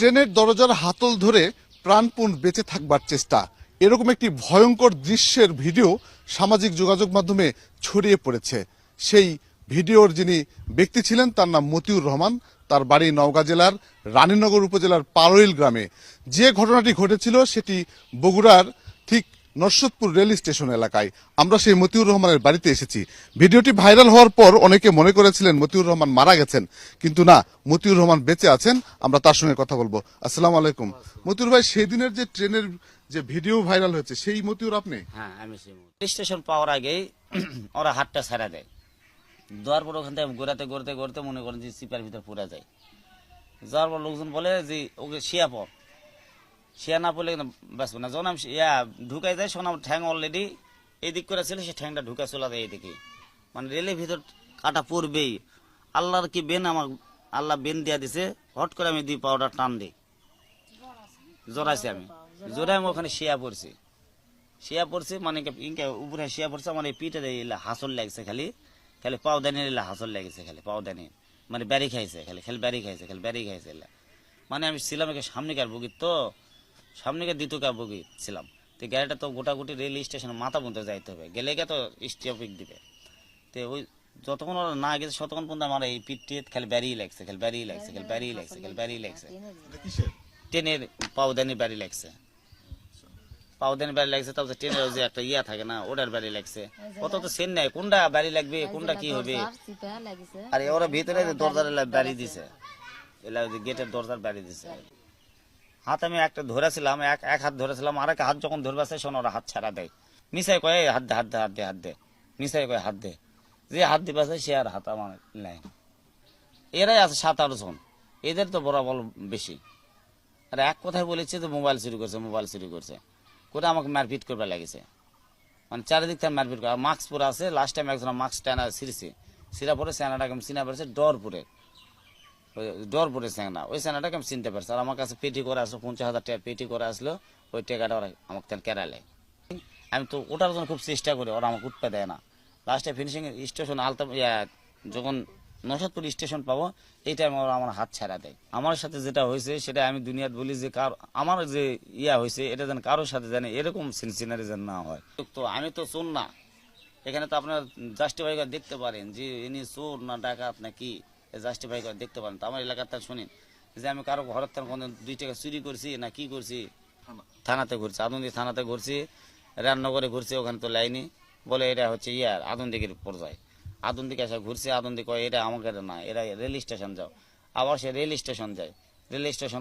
ট্রেনের দরজার হাতল ধরে প্রাণপণ বেঁচে থাকবার চেষ্টা। এরকম একটি ভয়ঙ্কর দৃশ্যের ভিডিও সামাজিক যোগাযোগ মাধ্যমে ছড়িয়ে পড়েছে। সেই ভিডিওর যিনি ব্যক্তি ছিলেন, তার নাম মতিউর রহমান। তার বাড়ি নওগাঁ জেলার, রানীনগর উপজেলার পারোইল গ্রামে। যে ঘটনাটি ঘটেছিল, সেটি বগুড়ার ঠিক নরসদপুর রেল স্টেশন এলাকায়। আমরা সেই মতিউর রহমানের বাড়িতে এসেছি। ভিডিওটি ভাইরাল হওয়ার পর অনেকে মনে করেছিলেন মতিউর রহমান মারা গেছেন। কিন্তু না, মতিউর রহমান বেঁচে আছেন, আমরা তার সঙ্গে কথা বলব। আসসালাম আলাইকুম। মতিউর ভাই সেই দিনের যে ট্রেনের যে ভিডিও ভাইরাল হয়েছে, সেই মতিউর আপনি? হ্যাঁ আমি। স্টেশন পাওয়ার আগে ওরা হাতটা ছাড়া দেয়। দেওয়ার পর ওখান থেকে ঘোরাতে, ঘুরতে ঘুরতে মনে করেন যে সিপার ভিতর পুরা যায়। যাওয়ার পর লোকজন বলে যে, ওকে শিয়া পর শিয়া না পড়লে কিন্তু বাঁচবো না। যখন আমি ইয়া ঢুকাই যায় ঠ্যাং অলরেডি এই দিক করে ছিল, সে ঠ্যাংটা ঢুকা চলে যায় এইদিকে মানে রেলের ভিতর কাটা পড়বেই। আল্লাহর কি বেন আমার আল্লাহ বেন দিয়া দিছে হট করে আমি দুই পাউডার টান দিই। জোরাইছি আমি। জোরাই আমি ওখানে শিয়া পড়ছি। শিয়া পড়ছে মানে ইনকে উপরে শিয়া পড়ছে, আমার এই পিঠে হাসল লাগছে খালি। খালি পাউদানি এলা হাসল লাগছে খালি পাউদানি মানে ব্যারি খাইছে খালি খালি ব্যারি খাইছে, খালি ব্যারি খাইছে মানে আমি ছিলাম সামনে সামনেকার বগির তো সামনেকার দ্বিতীয়কার বগি ছিলাম তো গাড়িটা তো গোটাগুটি রেল স্টেশনে মাথা পর্যন্ত যাইতে হবে। গেলে গে তো স্টপিক দিবে। তো ওই যতক্ষণ ওরা না গেছে ততক্ষণ পর্যন্ত আমার এই পিঠ টিট খালি ব্যারি লাগছে খালি ব্যারি লাগছে খালি ব্যারি লাগছে খালি ব্যারি লাগছে। ট্রেনের পাউদানি ব্যারি লাগছে। পাউদানি বাড়ি লাগছে তারপর ট্রেনের যে একটা ইয়া থাকে না ওটার বাড়ি লাগছে। কত তো সেন নাই কোনটা বাড়ি লাগবে কোনটা কি হবে? আর ওরা ভিতরে দরজার বাড়ি দিছে এলা যে গেটের দরজার বাড়ি দিছে। হাত আমি একটা ধরেছিলাম, এক এক হাত ধরেছিলাম আর এক হাত যখন ধরবে আসে শোন হাত ছাড়া দেয়। মিশাই কয়ে হাত দে হাত দে হাত দে হাত দে। মিশাই কয়ে, হাত দে। যে হাত দিবে সে আর হাত আমার নাই এরাই আছে সাত, আট জন। এদের তো বরাবর বেশি। আর এক কথায় বলেছে যে মোবাইল চুরি করছে, মোবাইল চুরি করছে। করে আমাকে মারপিট করবে লাগেছে। মানে চারিদিক থেকে মারপিট করে। মাস্ক পরে আছে লাস্ট টাইম একজন মাস্ক টানা ছিঁড়ছে। ছিঁড়া পরে স্যানাটাকে আমি চিনা পারছে ডরপুরে ওই ডরপুরে স্যানা ওই স্যানাটাকে আমি চিনতে পারছি। আর আমার কাছে পেটি করে আসলো, পঞ্চাশ হাজার টাকা পেটি করে আসলো, ওই টাকাটা ওরা আমাকে তেন কেরালে। আমি তো ওটার জন্য খুব চেষ্টা করি, ওরা আমাকে উঠতে দেয় না। লাস্টে ফিনিশিং স্টেশন আলতা যখন নসাদপুর স্টেশন পাবো, এই টাইমে ওরা আমার হাত ছাড়া দেয়। আমার সাথে যেটা হয়েছে, সেটা আমি দুনিয়াত বলি যে কার, আমার যে ইয়া হয়েছে, এটা যেন কারোর সাথে জানে এরকম সিনসিনারি যেন না হয়। তো আমি তো চোর না। এখানে তো আপনার জাস্টিফাই দেখতে পারেন যে ইনি চোর না, ডাকাত না কি? জাস্টিফাই করে দেখতে পারেন। তো আমার এলাকার তার শুনেন যে আমি কারও ঘরের থেকে কোনো দুই টাকা চুরি করছি না কি করছি থানাতে ঘুরছি আদন্দি থানাতে ঘুরছি রান্নাঘরে ঘুরছি ওখানে তো লাইনি বলে এটা হচ্ছে ইয়ার পর্যায়। পর্যায়ে আদন্দিকে এসে ঘুরছে আদমদি কয় এটা আমাকে না এরা রেল স্টেশন যাও। আবার সে রেল স্টেশন যায়। Rail station